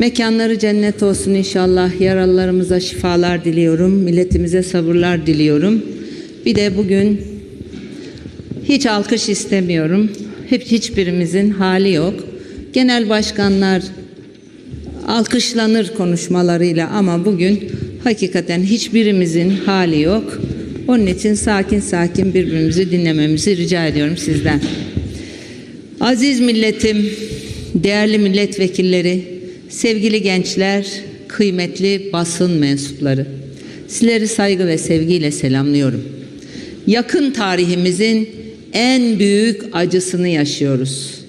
Mekanları cennet olsun inşallah. Yaralılarımıza şifalar diliyorum. Milletimize sabırlar diliyorum. Bir de bugün hiç alkış istemiyorum. Hep hiçbirimizin hali yok. Genel başkanlar alkışlanır konuşmalarıyla ama bugün hakikaten hiçbirimizin hali yok. Onun için sakin sakin birbirimizi dinlememizi rica ediyorum sizden. Aziz milletim, değerli milletvekilleri, sevgili gençler, kıymetli basın mensupları. Sizleri saygı ve sevgiyle selamlıyorum. Yakın tarihimizin en büyük acısını yaşıyoruz.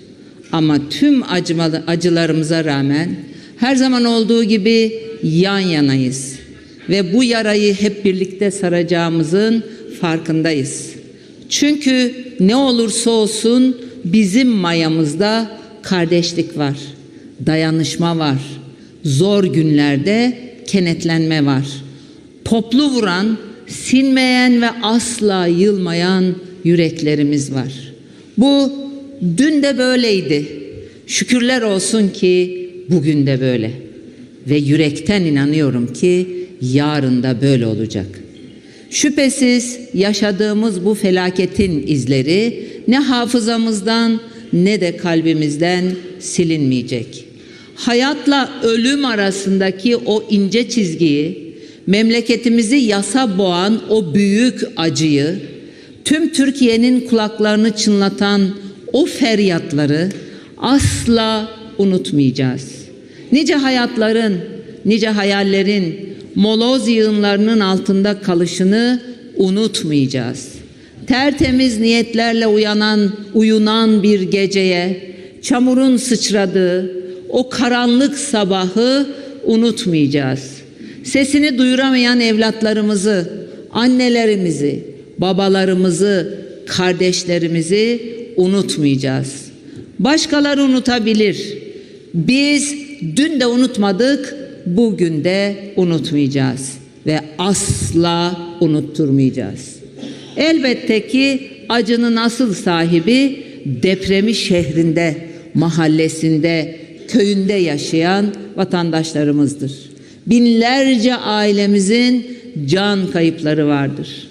Ama tüm acımalı, acılarımıza rağmen her zaman olduğu gibi yan yanayız. Ve bu yarayı hep birlikte saracağımızın farkındayız. Çünkü ne olursa olsun bizim mayamızda kardeşlik var, dayanışma var, zor günlerde kenetlenme var. Toplu vuran, sinmeyen ve asla yılmayan yüreklerimiz var. Bu dün de böyleydi. Şükürler olsun ki bugün de böyle. Ve yürekten inanıyorum ki yarın da böyle olacak. Şüphesiz yaşadığımız bu felaketin izleri ne hafızamızdan ne de kalbimizden silinmeyecek. Hayatla ölüm arasındaki o ince çizgiyi, memleketimizi yasa boğan o büyük acıyı, tüm Türkiye'nin kulaklarını çınlatan o feryatları asla unutmayacağız. Nice hayatların, nice hayallerin moloz yığınlarının altında kalışını unutmayacağız. Tertemiz niyetlerle uyanan, uyunan bir geceye, çamurun sıçradığı o karanlık sabahı unutmayacağız. Sesini duyuramayan evlatlarımızı, annelerimizi, babalarımızı, kardeşlerimizi unutmayacağız. Başkaları unutabilir. Biz dün de unutmadık, bugün de unutmayacağız ve asla unutturmayacağız. Elbette ki acının asıl sahibi depremi şehrinde, mahallesinde, köyünde yaşayan vatandaşlarımızdır. Binlerce ailemizin can kayıpları vardır.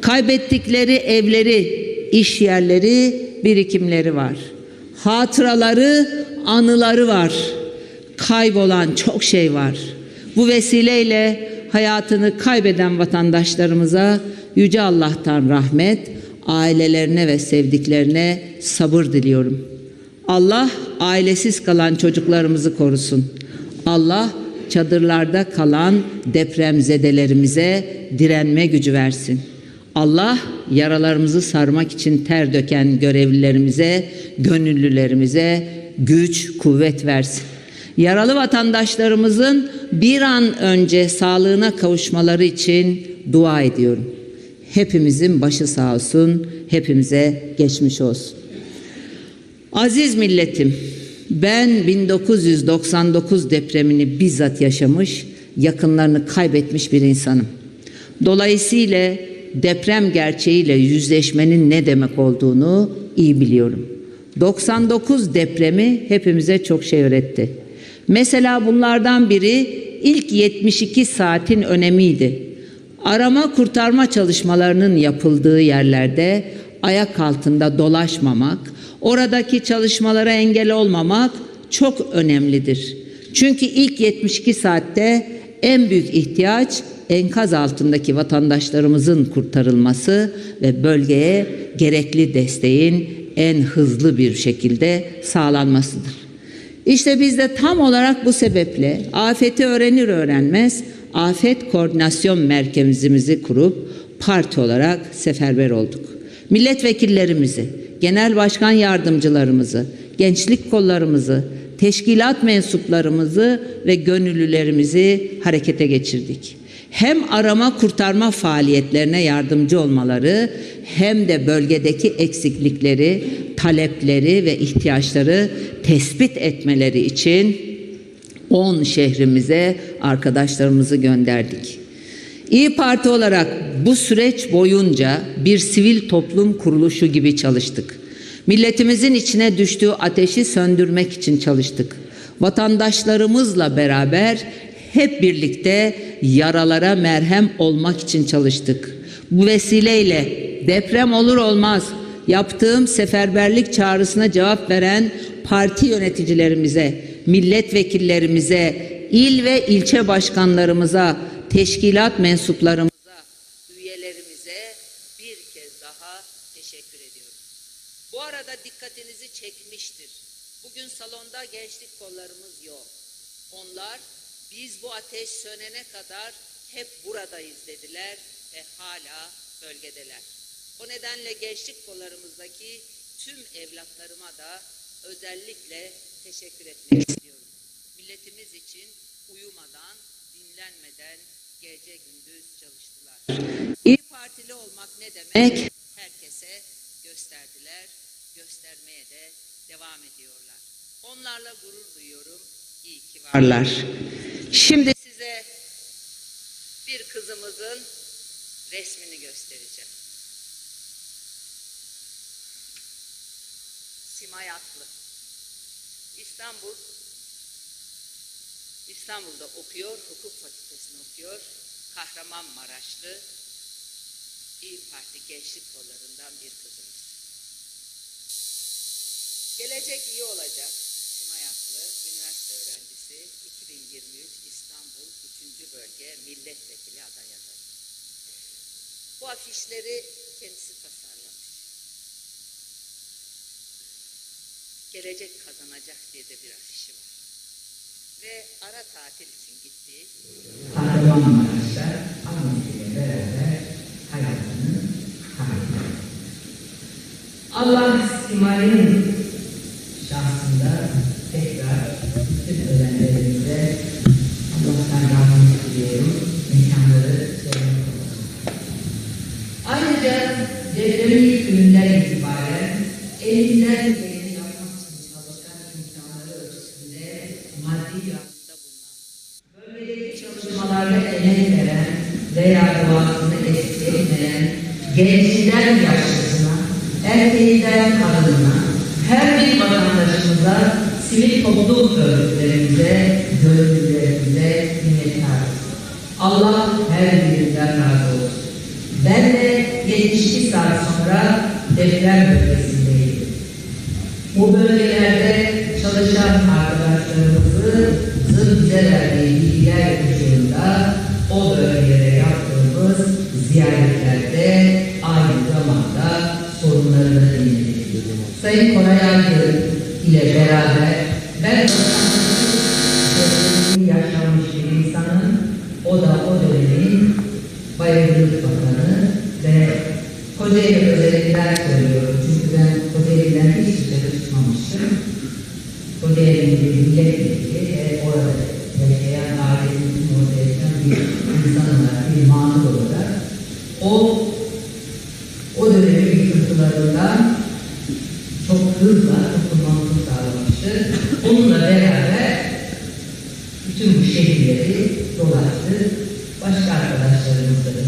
Kaybettikleri evleri, iş yerleri, birikimleri var. Hatıraları, anıları var. Kaybolan çok şey var. Bu vesileyle hayatını kaybeden vatandaşlarımıza Yüce Allah'tan rahmet, ailelerine ve sevdiklerine sabır diliyorum. Allah ailesiz kalan çocuklarımızı korusun. Allah çadırlarda kalan depremzedelerimize direnme gücü versin. Allah yaralarımızı sarmak için ter döken görevlilerimize, gönüllülerimize güç, kuvvet versin. Yaralı vatandaşlarımızın bir an önce sağlığına kavuşmaları için dua ediyorum. Hepimizin başı sağ olsun, hepimize geçmiş olsun. Aziz milletim, ben 1999 depremini bizzat yaşamış, yakınlarını kaybetmiş bir insanım. Dolayısıyla deprem gerçeğiyle yüzleşmenin ne demek olduğunu iyi biliyorum. 99 depremi hepimize çok şey öğretti. Mesela bunlardan biri ilk 72 saatin önemiydi. Arama kurtarma çalışmalarının yapıldığı yerlerde ayak altında dolaşmamak, oradaki çalışmalara engel olmamak çok önemlidir. Çünkü ilk 72 saatte en büyük ihtiyaç enkaz altındaki vatandaşlarımızın kurtarılması ve bölgeye gerekli desteğin en hızlı bir şekilde sağlanmasıdır. İşte biz de tam olarak bu sebeple afeti öğrenir öğrenmez afet koordinasyon merkezimizi kurup parti olarak seferber olduk. Milletvekillerimizi, genel başkan yardımcılarımızı, gençlik kollarımızı, teşkilat mensuplarımızı ve gönüllülerimizi harekete geçirdik. Hem arama kurtarma faaliyetlerine yardımcı olmaları hem de bölgedeki eksiklikleri, talepleri ve ihtiyaçları tespit etmeleri için 10 şehrimize arkadaşlarımızı gönderdik. İyi Parti olarak bu süreç boyunca bir sivil toplum kuruluşu gibi çalıştık. Milletimizin içine düştüğü ateşi söndürmek için çalıştık. vatandaşlarımızla beraber hep birlikte yaralara merhem olmak için çalıştık. Bu vesileyle deprem olur olmaz yaptığım seferberlik çağrısına cevap veren parti yöneticilerimize, milletvekillerimize, il ve ilçe başkanlarımıza, teşkilat mensuplarımıza, üyelerimize bir kez daha teşekkür ediyorum. Bu arada dikkatinizi çekmiştir. Bugün salonda gençlik kollarımız yok. Onlar biz bu ateş sönene kadar hep buradayız dediler ve hala bölgedeler. O nedenle gençlik kollarımızdaki tüm evlatlarıma da özellikle teşekkür etmek istiyorum. Milletimiz için uyumadan, dinlenmeden gece gündüz çalıştılar. İyi Partili olmak ne demek? Herkese gösterdiler, göstermeye de devam ediyorlar. Onlarla gurur duyuyorum. İyi ki varlar. Şimdi size bir kızımızın resmini göstereceğim. Simay Atlı. İstanbul İstanbul'da okuyor, hukuk fakültesini okuyor. Kahramanmaraşlı İyi Parti gençlik kollarından bir kızımız. Gelecek iyi olacak. Simay Atlı, üniversite öğrencisi, 2023 İstanbul 3. Bölge Milletvekili aday adayı. Bu afişleri kendisi tasarlamış. Gelecek kazanacak diye de bir afişi var. Ve ara tatil için gittiği Kahramanmaraş'ta annesiyle beraber hayatını kaybetti. Allah Simay'ın şahsında tekrar bütün ölenlerimize Allah'tan rahmet diliyorum. Mekanları cennet olsun. Ayrıca depremin gününden itibaren elinden emek veren veya duasını eksik etmeyen yaşlısına, erkeğinden kadınına, her bir vatandaşımıza, sivil toplum örgütlerimize, gönüllülerimize minnettarız. Allah her birinden razı olsun. Ben de 72 saat sonra deprem bölgesindeydim. Bu bölgelerde çalışan arkadaşlarımızın bize verdiği bilgiler ziyaretlerde aynı zamanda sorunlarını dinledik. Sayın Koray Aydın ile beraber ben yaşamış bir insanım. O da o dönemin Bayındırlık Bakanı ve Kocaeli özellikler söylüyorum. Çünkü ben Kocaeli'den hiç dışarı çıkmamıştım. Kocaeli'nin bir milletvekili ve orada yaşayan ailemizin orada yaşayan bir insan olarak, bir mağdur olarak o o dönemin yıkıntılarından çok hızla kurtulmamızı sağlamıştı. Onunla beraber bütün bu şehirleri dolaştı. Başka arkadaşlarımız da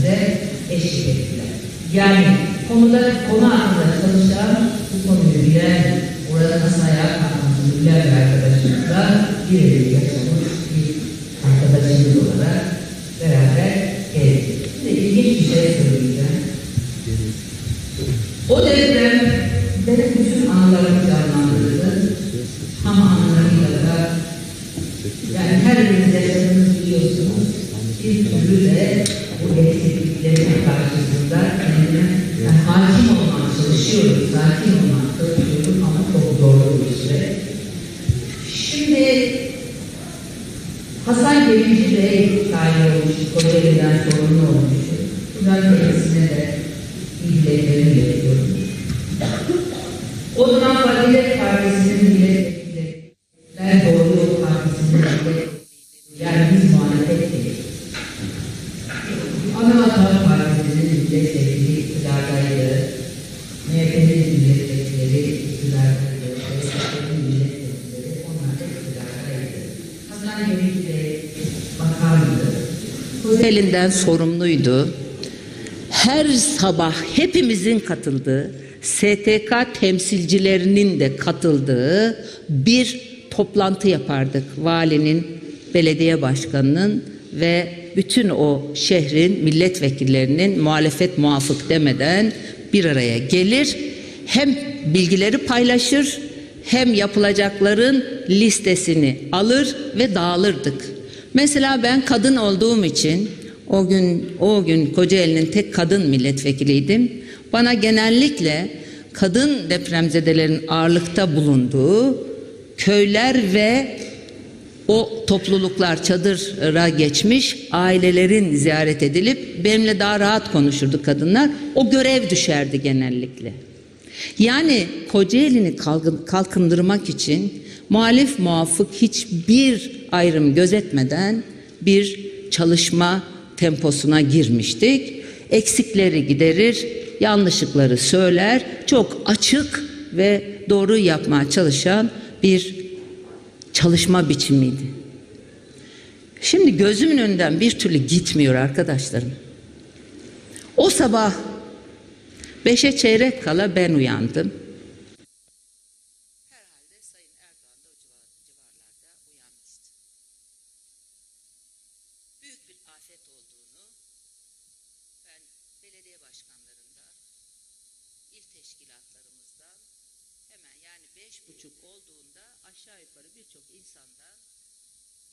eşlik ettiler. Yani konuda konu hakkında çalışan, bu konuyu bilen, orada nasıl ayağa kalkmasını bilen bir arkadaşımızla birebir yaşamış olmaya çalışıyorum, sakin olmaya çalışıyorum ama çok zorlu bir süreç. Şimdi Hasan Gemici Bey tayin olmuş, Kocaeli'den sorumlu olmuş. Buradan kendisine de bilgilerimi iletiyorum. O zaman Fazilet Partisi'nin milletvekili, ben Doğru Yol Partisi'nin milletvekili, yani biz muhalefet değiliz. Anadolu Partisi'nin milletvekili iktidardaydı. MHP'nin milletvekilleri iktidardaydı. SSP'nin milletvekilleri onlar da iktidardaydı. Hasan Gemici Bey bakandı. Elinden sorumluydu. Her sabah hepimizin katıldığı, STK temsilcilerinin de katıldığı bir toplantı yapardık. Valinin, belediye başkanının ve bütün o şehrin milletvekillerinin muhalefet muafık demeden bir araya gelir. Hem bilgileri paylaşır hem yapılacakların listesini alır ve dağılırdık. Mesela ben kadın olduğum için o gün o gün Kocaeli'nin tek kadın milletvekiliydim. Bana genellikle kadın depremzedelerin ağırlıkta bulunduğu köyler ve o topluluklar çadıra geçmiş ailelerin ziyaret edilip benimle daha rahat konuşurdu kadınlar. O görev düşerdi genellikle. Yani Kocaeli'ni kalkın- kalkındırmak için muhalif muafık hiçbir ayrım gözetmeden bir çalışma temposuna girmiştik. Eksikleri giderir, yanlışlıkları söyler, çok açık ve doğru yapmaya çalışan bir çalışma biçimiydi. Şimdi gözümün önünden bir türlü gitmiyor arkadaşlarım. O sabah beşe çeyrek kala ben uyandım. Herhalde Sayın Erdoğan da o civar- civarlarda uyanmıştı. Büyük bir afet olduğunu ben belediye başkanlarından, il teşkilatlarımızdan hemen yani beş buçuk olduğunda aşağı yukarı birçok insandan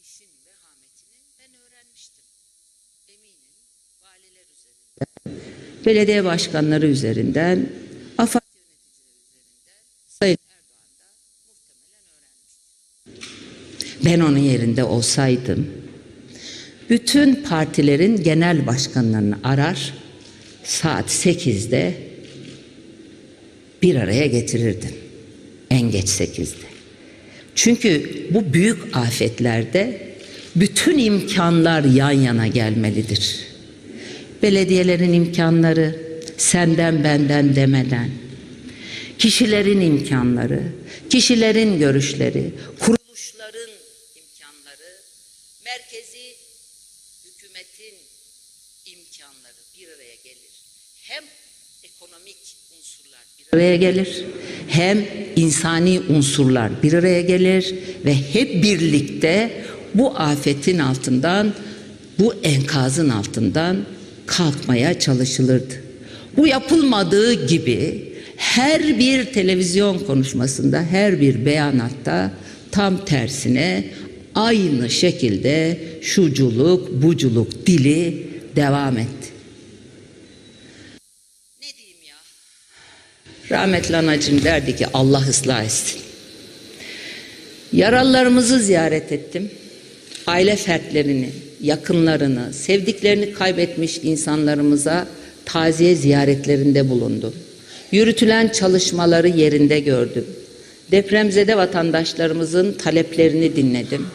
işin vehametini ben öğrenmiştim. Eminim valiler üzerinden, belediye başkanları üzerinden, AFAD Sayın. Ben onun yerinde olsaydım, bütün partilerin genel başkanlarını arar, saat 8'de bir araya getirirdim. En geç 8'de. Çünkü bu büyük afetlerde bütün imkanlar yan yana gelmelidir. Belediyelerin imkanları senden benden demeden, kişilerin imkanları, kişilerin görüşleri, kuruluşların imkanları, merkezi hükümetin imkanları bir araya gelir. Hem ekonomik unsurlar bir araya gelir, hem insani unsurlar bir araya gelir ve hep birlikte bu afetin altından, bu enkazın altından kalkmaya çalışılırdı. Bu yapılmadığı gibi her bir televizyon konuşmasında, her bir beyanatta tam tersine aynı şekilde şuculuk, buculuk dili devam etti. Ne diyeyim ya? Rahmetli anacığım derdi ki Allah ıslah etsin. Yaralılarımızı ziyaret ettim. Aile fertlerini, yakınlarını, sevdiklerini kaybetmiş insanlarımıza taziye ziyaretlerinde bulundum. Yürütülen çalışmaları yerinde gördüm. Depremzede vatandaşlarımızın taleplerini dinledim.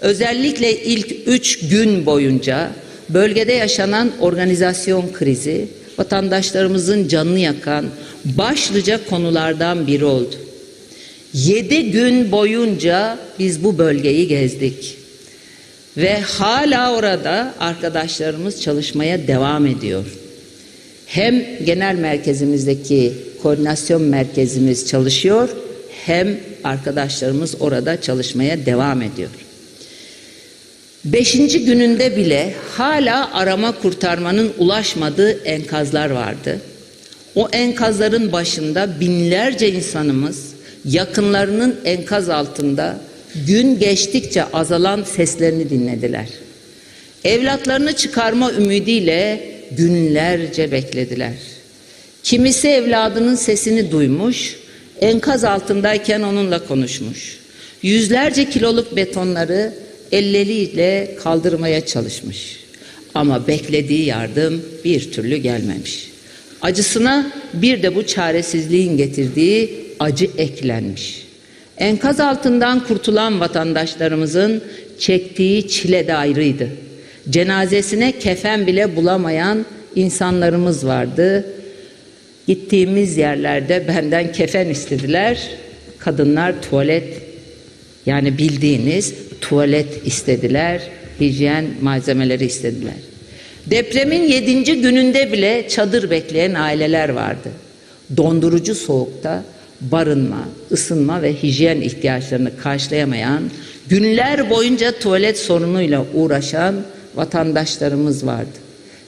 Özellikle ilk üç gün boyunca bölgede yaşanan organizasyon krizi vatandaşlarımızın canını yakan başlıca konulardan biri oldu. Yedi gün boyunca biz bu bölgeyi gezdik. Ve hala orada arkadaşlarımız çalışmaya devam ediyor. Hem genel merkezimizdeki koordinasyon merkezimiz çalışıyor hem arkadaşlarımız orada çalışmaya devam ediyor. Beşinci gününde bile hala arama kurtarmanın ulaşmadığı enkazlar vardı. O enkazların başında binlerce insanımız yakınlarının enkaz altında gün geçtikçe azalan seslerini dinlediler. Evlatlarını çıkarma ümidiyle günlerce beklediler. Kimisi evladının sesini duymuş, enkaz altındayken onunla konuşmuş. Yüzlerce kiloluk betonları elleriyle kaldırmaya çalışmış. Ama beklediği yardım bir türlü gelmemiş. Acısına bir de bu çaresizliğin getirdiği acı eklenmiş. Enkaz altından kurtulan vatandaşlarımızın çektiği çile de ayrıydı. Cenazesine kefen bile bulamayan insanlarımız vardı. Gittiğimiz yerlerde benden kefen istediler. Kadınlar tuvalet yani bildiğiniz tuvalet istediler, hijyen malzemeleri istediler. Depremin yedinci gününde bile çadır bekleyen aileler vardı. Dondurucu soğukta barınma, ısınma ve hijyen ihtiyaçlarını karşılayamayan, günler boyunca tuvalet sorunuyla uğraşan vatandaşlarımız vardı.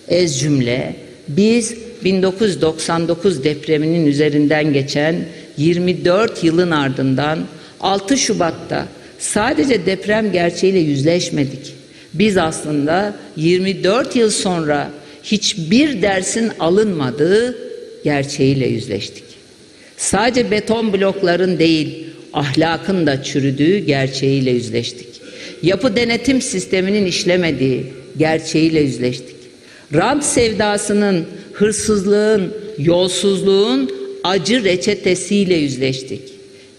Ez cümle biz 1999 depreminin üzerinden geçen 24 yılın ardından 6 Şubat'ta sadece deprem gerçeğiyle yüzleşmedik. Biz aslında 24 yıl sonra hiçbir dersin alınmadığı gerçeğiyle yüzleştik. Sadece beton blokların değil, ahlakın da çürüdüğü gerçeğiyle yüzleştik. Yapı denetim sisteminin işlemediği gerçeğiyle yüzleştik. Rant sevdasının, hırsızlığın, yolsuzluğun acı reçetesiyle yüzleştik.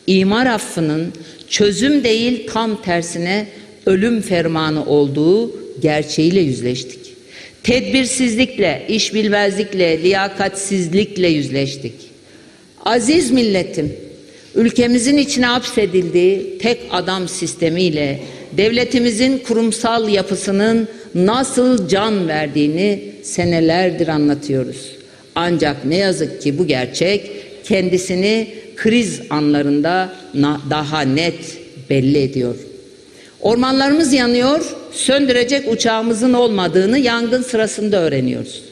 İmar affının çözüm değil tam tersine ölüm fermanı olduğu gerçeğiyle yüzleştik. Tedbirsizlikle, iş bilmezlikle, liyakatsizlikle yüzleştik. Aziz milletim, ülkemizin içine hapsedildiği tek adam sistemiyle devletimizin kurumsal yapısının nasıl can verdiğini senelerdir anlatıyoruz. Ancak ne yazık ki bu gerçek kendisini kriz anlarında daha net belli ediyor. Ormanlarımız yanıyor, söndürecek uçağımızın olmadığını yangın sırasında öğreniyoruz.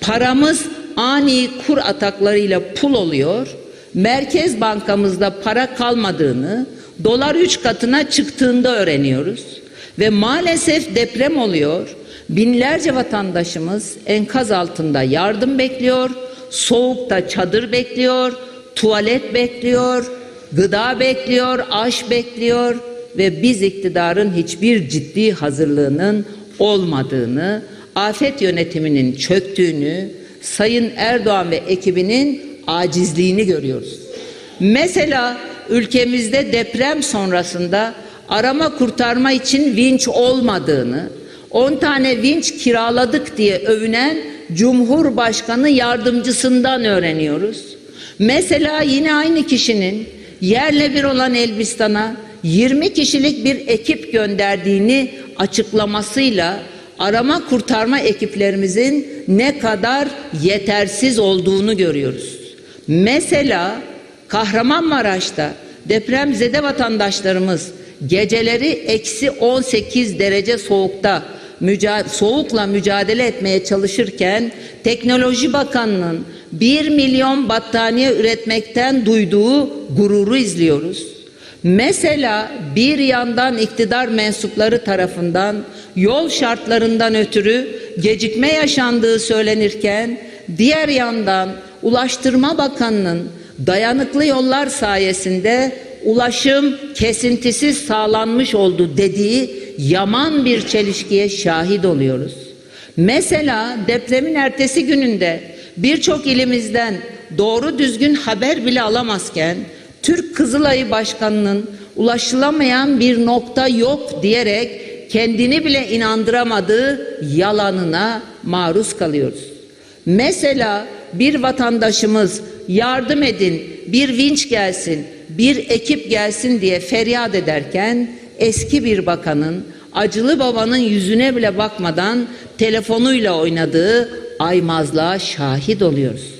Paramız ani kur ataklarıyla pul oluyor. Merkez bankamızda para kalmadığını, dolar üç katına çıktığında öğreniyoruz. Ve maalesef deprem oluyor. Binlerce vatandaşımız enkaz altında yardım bekliyor, soğukta çadır bekliyor, tuvalet bekliyor, gıda bekliyor, aş bekliyor ve biz iktidarın hiçbir ciddi hazırlığının olmadığını, afet yönetiminin çöktüğünü, Sayın Erdoğan ve ekibinin acizliğini görüyoruz. Mesela ülkemizde deprem sonrasında arama kurtarma için vinç olmadığını, 10 tane vinç kiraladık diye övünen Cumhurbaşkanı yardımcısından öğreniyoruz. Mesela yine aynı kişinin yerle bir olan Elbistan'a 20 kişilik bir ekip gönderdiğini açıklamasıyla arama kurtarma ekiplerimizin ne kadar yetersiz olduğunu görüyoruz. Mesela Kahramanmaraş'ta depremzede vatandaşlarımız geceleri eksi 18 derece soğukta müca- soğukla mücadele etmeye çalışırken Teknoloji Bakanlığı'nın 1 milyon battaniye üretmekten duyduğu gururu izliyoruz. Mesela bir yandan iktidar mensupları tarafından yol şartlarından ötürü gecikme yaşandığı söylenirken diğer yandan Ulaştırma Bakanı'nın dayanıklı yollar sayesinde ulaşım kesintisiz sağlanmış oldu dediği yaman bir çelişkiye şahit oluyoruz. Mesela depremin ertesi gününde birçok ilimizden doğru düzgün haber bile alamazken Türk Kızılayı Başkanı'nın ulaşılamayan bir nokta yok diyerek kendini bile inandıramadığı yalanına maruz kalıyoruz. Mesela bir vatandaşımız yardım edin, bir vinç gelsin, bir ekip gelsin diye feryat ederken eski bir bakanın acılı babanın yüzüne bile bakmadan telefonuyla oynadığı aymazlığa şahit oluyoruz.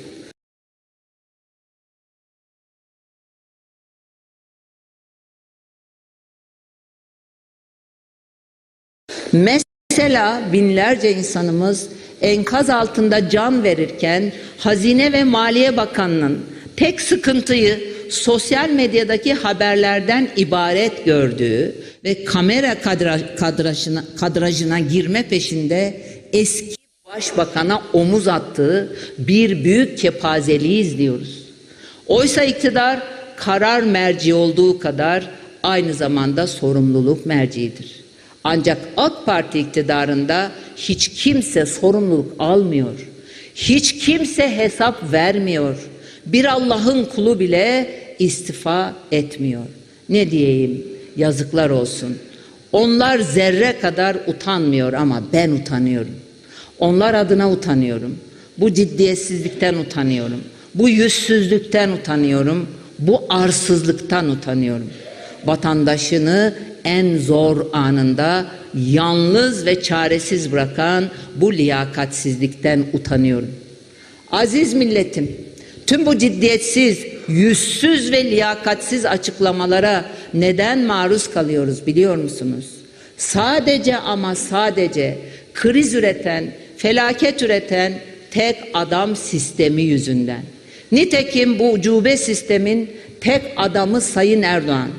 Mesela binlerce insanımız enkaz altında can verirken Hazine ve Maliye Bakanlığı'nın tek sıkıntıyı sosyal medyadaki haberlerden ibaret gördüğü ve kamera kadra- kadrajına, kadrajına girme peşinde eski başbakana omuz attığı bir büyük kepazeliği izliyoruz. Oysa iktidar karar merci olduğu kadar aynı zamanda sorumluluk merciidir. Ancak AK Parti iktidarında hiç kimse sorumluluk almıyor. Hiç kimse hesap vermiyor. Bir Allah'ın kulu bile istifa etmiyor. Ne diyeyim? Yazıklar olsun. Onlar zerre kadar utanmıyor ama ben utanıyorum. Onlar adına utanıyorum. Bu ciddiyetsizlikten utanıyorum. Bu yüzsüzlükten utanıyorum. Bu arsızlıktan utanıyorum. Vatandaşını en zor anında yalnız ve çaresiz bırakan bu liyakatsizlikten utanıyorum. Aziz milletim, tüm bu ciddiyetsiz, yüzsüz ve liyakatsiz açıklamalara neden maruz kalıyoruz biliyor musunuz? Sadece ama sadece kriz üreten, felaket üreten tek adam sistemi yüzünden. Nitekim bu ucube sistemin tek adamı Sayın Erdoğan.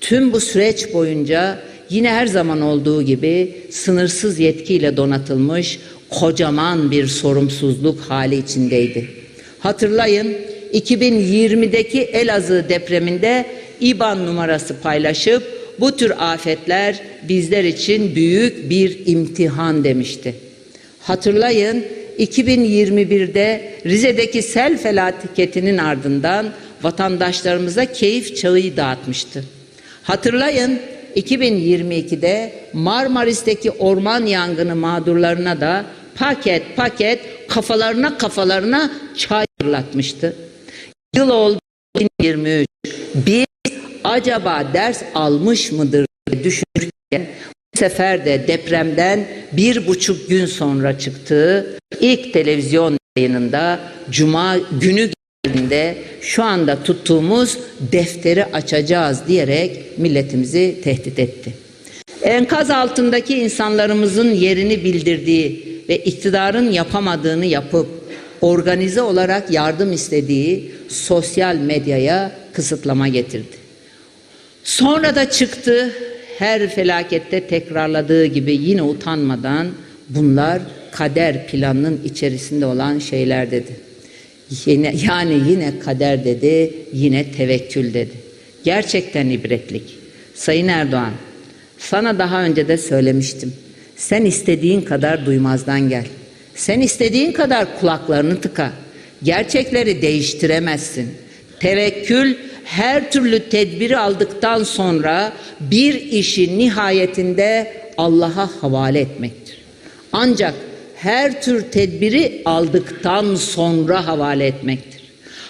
Tüm bu süreç boyunca yine her zaman olduğu gibi sınırsız yetkiyle donatılmış kocaman bir sorumsuzluk hali içindeydi. Hatırlayın 2020'deki Elazığ depreminde İBAN numarası paylaşıp bu tür afetler bizler için büyük bir imtihan demişti. Hatırlayın 2021'de Rize'deki sel felaketinin ardından vatandaşlarımıza keyif çağı dağıtmıştı. Hatırlayın 2022'de Marmaris'teki orman yangını mağdurlarına da paket paket kafalarına kafalarına çay fırlatmıştı. Yıl oldu 2023. Biz acaba ders almış mıdır diye düşünürken bu sefer de depremden bir buçuk gün sonra çıktığı ilk televizyon yayınında Cuma günü geldiğinde şu anda tuttuğumuz defteri açacağız diyerek milletimizi tehdit etti. Enkaz altındaki insanlarımızın yerini bildirdiği ve iktidarın yapamadığını yapıp organize olarak yardım istediği sosyal medyaya kısıtlama getirdi. Sonra da çıktı her felakette tekrarladığı gibi yine utanmadan bunlar kader planının içerisinde olan şeyler dedi. Yine, yani yine kader dedi, yine tevekkül dedi. Gerçekten ibretlik. Sayın Erdoğan, sana daha önce de söylemiştim. Sen istediğin kadar duymazdan gel. Sen istediğin kadar kulaklarını tıka. Gerçekleri değiştiremezsin. Tevekkül her türlü tedbiri aldıktan sonra bir işi nihayetinde Allah'a havale etmektir. Ancak her tür tedbiri aldıktan sonra havale etmektir.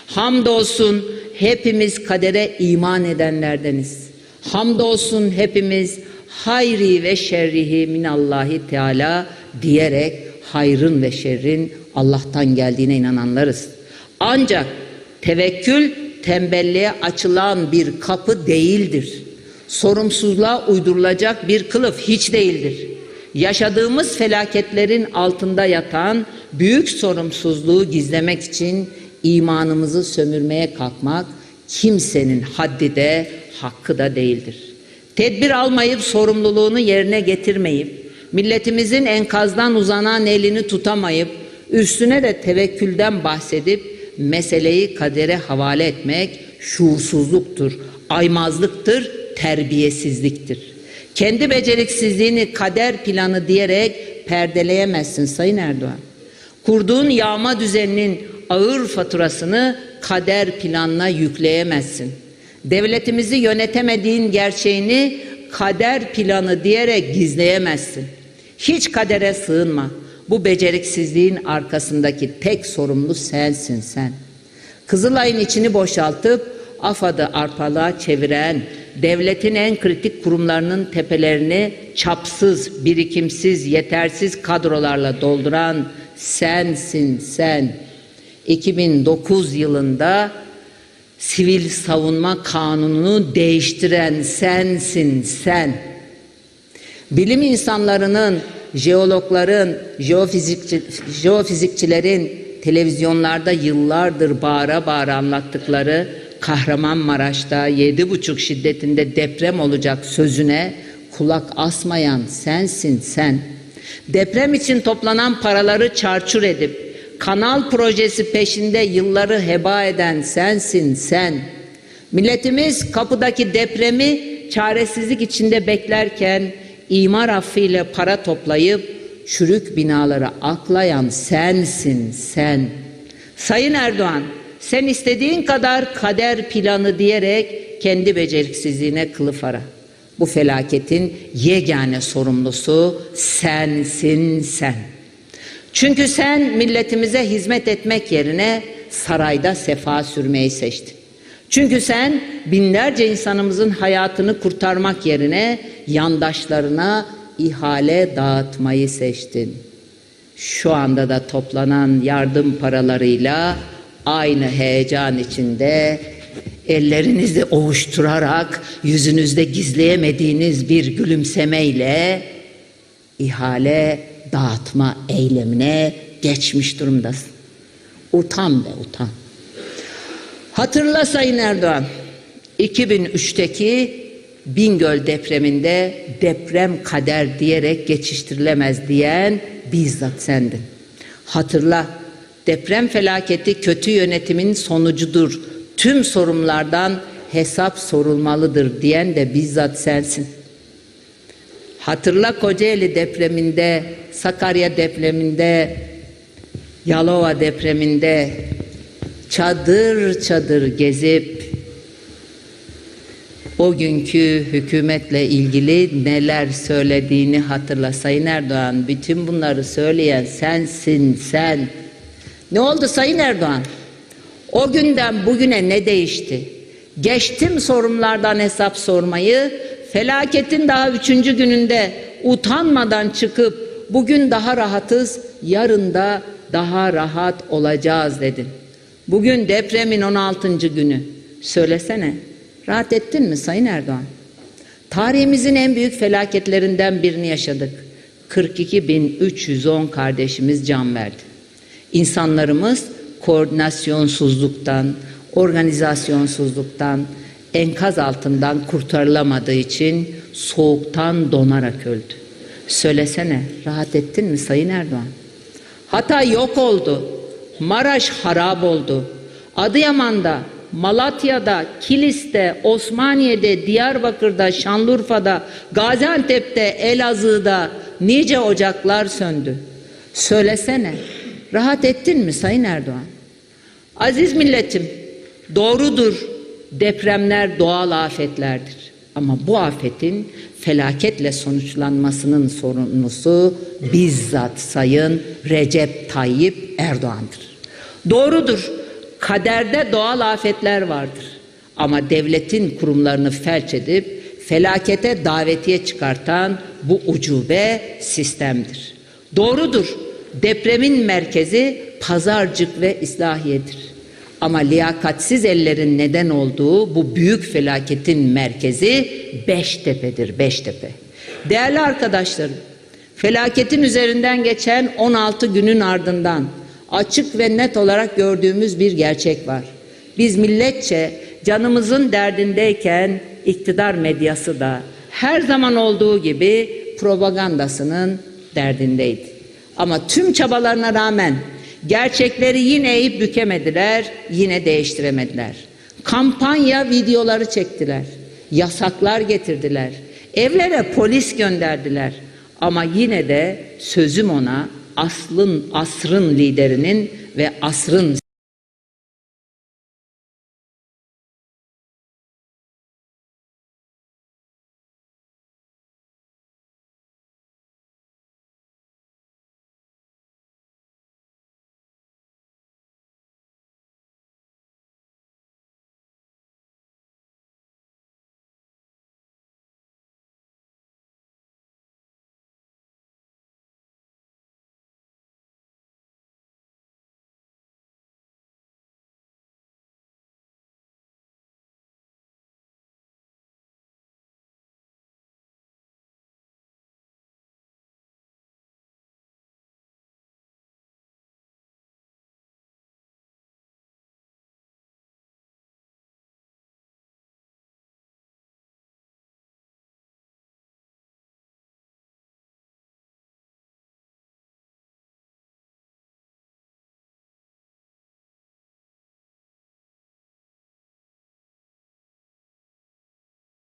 Hamdolsun hepimiz kadere iman edenlerdeniz. Hamdolsun hepimiz hayri ve şerrihi minallahi teala diyerek hayrın ve şerrin Allah'tan geldiğine inananlarız. Ancak tevekkül tembelliğe açılan bir kapı değildir. Sorumsuzluğa uydurulacak bir kılıf hiç değildir. Yaşadığımız felaketlerin altında yatan büyük sorumsuzluğu gizlemek için imanımızı sömürmeye kalkmak kimsenin haddi de hakkı da değildir. Tedbir almayıp sorumluluğunu yerine getirmeyip milletimizin enkazdan uzanan elini tutamayıp üstüne de tevekkülden bahsedip meseleyi kadere havale etmek şuursuzluktur, aymazlıktır, terbiyesizliktir. Kendi beceriksizliğini kader planı diyerek perdeleyemezsin Sayın Erdoğan. Kurduğun yağma düzeninin ağır faturasını kader planına yükleyemezsin. Devletimizi yönetemediğin gerçeğini kader planı diyerek gizleyemezsin. Hiç kadere sığınma. Bu beceriksizliğin arkasındaki tek sorumlu sensin sen. Kızılay'ın içini boşaltıp AFAD'ı arpalığa çeviren, devletin en kritik kurumlarının tepelerini çapsız, birikimsiz, yetersiz kadrolarla dolduran sensin sen. 2009 yılında sivil savunma kanununu değiştiren sensin sen. Bilim insanlarının, jeologların, jeofizikçi, jeofizikçilerin televizyonlarda yıllardır bağıra bağıra anlattıkları Kahramanmaraş'ta yedi buçuk şiddetinde deprem olacak sözüne kulak asmayan sensin sen. Deprem için toplanan paraları çarçur edip kanal projesi peşinde yılları heba eden sensin sen. Milletimiz kapıdaki depremi çaresizlik içinde beklerken imar affıyla para toplayıp çürük binaları aklayan sensin sen. Sayın Erdoğan sen istediğin kadar kader planı diyerek kendi beceriksizliğine kılıf ara. Bu felaketin yegane sorumlusu sensin sen. Çünkü sen milletimize hizmet etmek yerine sarayda sefa sürmeyi seçtin. Çünkü sen binlerce insanımızın hayatını kurtarmak yerine yandaşlarına ihale dağıtmayı seçtin. Şu anda da toplanan yardım paralarıyla aynı heyecan içinde ellerinizi ovuşturarak yüzünüzde gizleyemediğiniz bir gülümsemeyle ihale dağıtma eylemine geçmiş durumdasın. Utan be utan. Hatırla Sayın Erdoğan, 2003'teki Bingöl depreminde deprem kader diyerek geçiştirilemez diyen bizzat sendin. Hatırla, deprem felaketi kötü yönetimin sonucudur. Tüm sorumlardan hesap sorulmalıdır diyen de bizzat sensin. Hatırla Kocaeli depreminde, Sakarya depreminde, Yalova depreminde çadır çadır gezip o günkü hükümetle ilgili neler söylediğini hatırla Sayın Erdoğan. Bütün bunları söyleyen sensin sen. Ne oldu Sayın Erdoğan? O günden bugüne ne değişti? Geçtim sorunlardan hesap sormayı, felaketin daha üçüncü gününde utanmadan çıkıp bugün daha rahatız, yarın da daha rahat olacağız dedin. Bugün depremin 16. günü. Söylesene, rahat ettin mi Sayın Erdoğan? Tarihimizin en büyük felaketlerinden birini yaşadık. 42.310 kardeşimiz can verdi. İnsanlarımız koordinasyonsuzluktan, organizasyonsuzluktan, enkaz altından kurtarılamadığı için soğuktan donarak öldü. Söylesene, rahat ettin mi Sayın Erdoğan? Hatay yok oldu. Maraş harap oldu. Adıyaman'da, Malatya'da, Kilis'te, Osmaniye'de, Diyarbakır'da, Şanlıurfa'da, Gaziantep'te, Elazığ'da nice ocaklar söndü. Söylesene, rahat ettin mi Sayın Erdoğan? Aziz milletim, doğrudur depremler doğal afetlerdir. Ama bu afetin felaketle sonuçlanmasının sorumlusu bizzat Sayın Recep Tayyip Erdoğan'dır. Doğrudur, kaderde doğal afetler vardır. Ama devletin kurumlarını felç edip felakete davetiye çıkartan bu ucube sistemdir. Doğrudur, depremin merkezi pazarcık ve islahiyedir. Ama liyakatsiz ellerin neden olduğu bu büyük felaketin merkezi Beştepe'dir, Beştepe. Değerli arkadaşlarım, felaketin üzerinden geçen 16 günün ardından açık ve net olarak gördüğümüz bir gerçek var. Biz milletçe canımızın derdindeyken iktidar medyası da her zaman olduğu gibi propagandasının derdindeydi. Ama tüm çabalarına rağmen gerçekleri yine eğip bükemediler, yine değiştiremediler. Kampanya videoları çektiler. Yasaklar getirdiler. Evlere polis gönderdiler. Ama yine de sözüm ona aslın asrın liderinin ve asrın